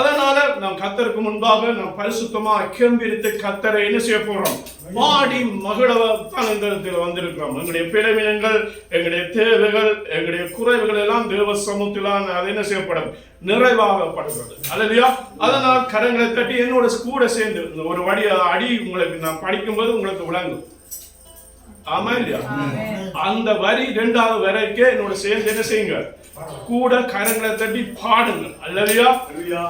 அதனால நாம் கத்தருக்கு முன்பாக நாம் பரிசுத்தமா கிளம்பிருத்து கத்தரை என்ன செய்ய போறோம்? பாடி மகிழத்தான் இந்த இடத்தில் வந்திருக்கிறோம். எங்களுடைய பிறவினங்கள் எங்களுடைய தேவைகள் எங்களுடைய குறைவுகள் எல்லாம் தேவ சமூகத்திலான அது என்ன செய்யப்படும்? நிறைவாகப்படுகிறது. அல்லையா அதனால் கரங்களை தட்டி என்னோட கூட சேர்ந்து ஒரு வடி அடி உங்களுக்கு நான் படிக்கும்போது உங்களுக்கு விளங்கும். ஆமா இல்லையா? அந்த வரி ரெண்டாவது வரைக்கே என்னோட சேர்ந்து என்ன செய்யுங்க? கூட கரங்களை தட்டி பாடுங்க அல்லையா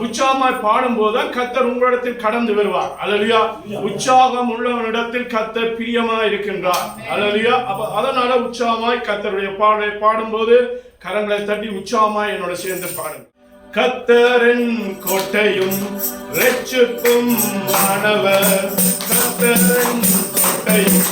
உற்சாகமாய் பாடும் போதுதான் கத்தர் உங்களிடத்தில் கடந்து வருவார். அல்லையா உற்சாகம் உள்ளவனிடத்தில் கத்தர் பிரியமா இருக்கின்றார். அல்லையா அப்ப அதனால உற்சாகமாய் கத்தருடைய பாடலை பாடும்போது கரங்களை தட்டி உற்சாகமாய் என்னோட சேர்ந்து பாடுங்க கத்தரின் கோட்டையும் ரெச்சுக்கும் மாணவர் கத்தரின் கோட்டையும்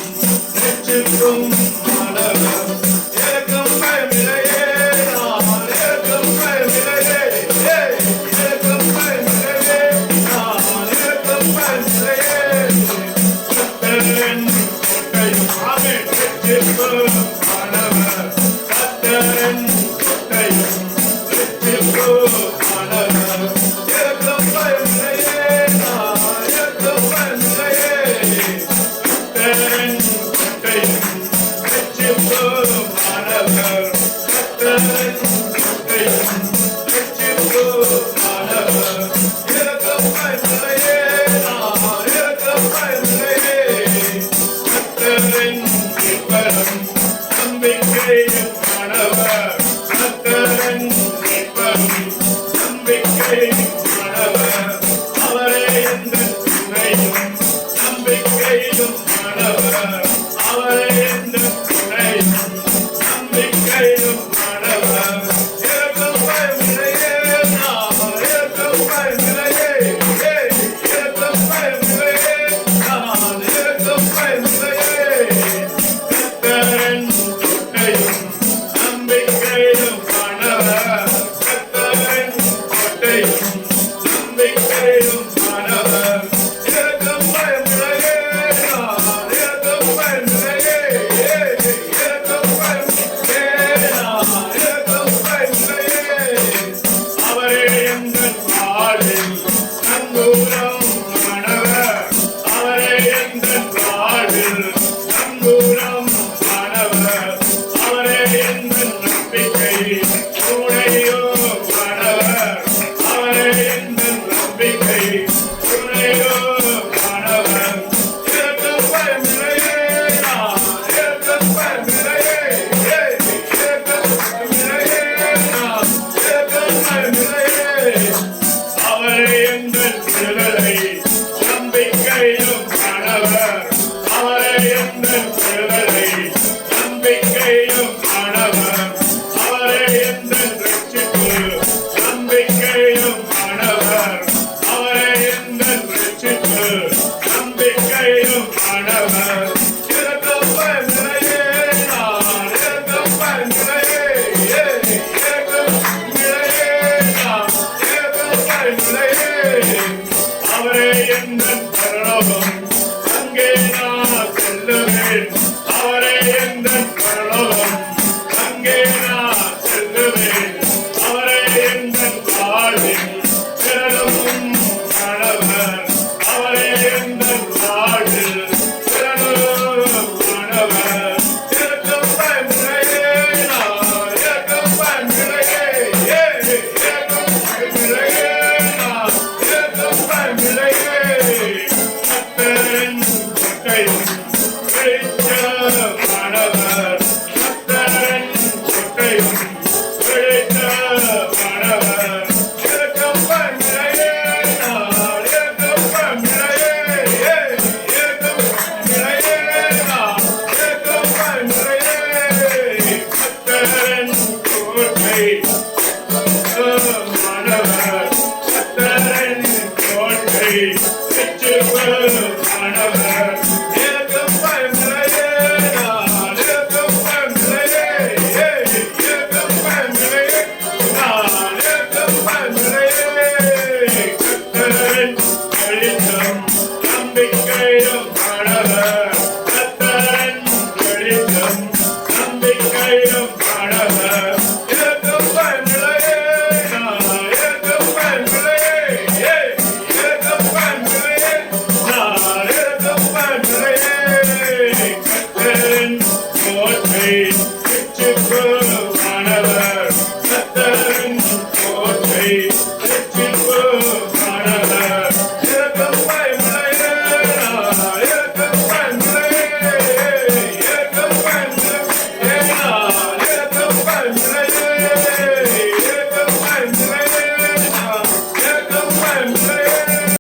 love her. Yes. elinden karalar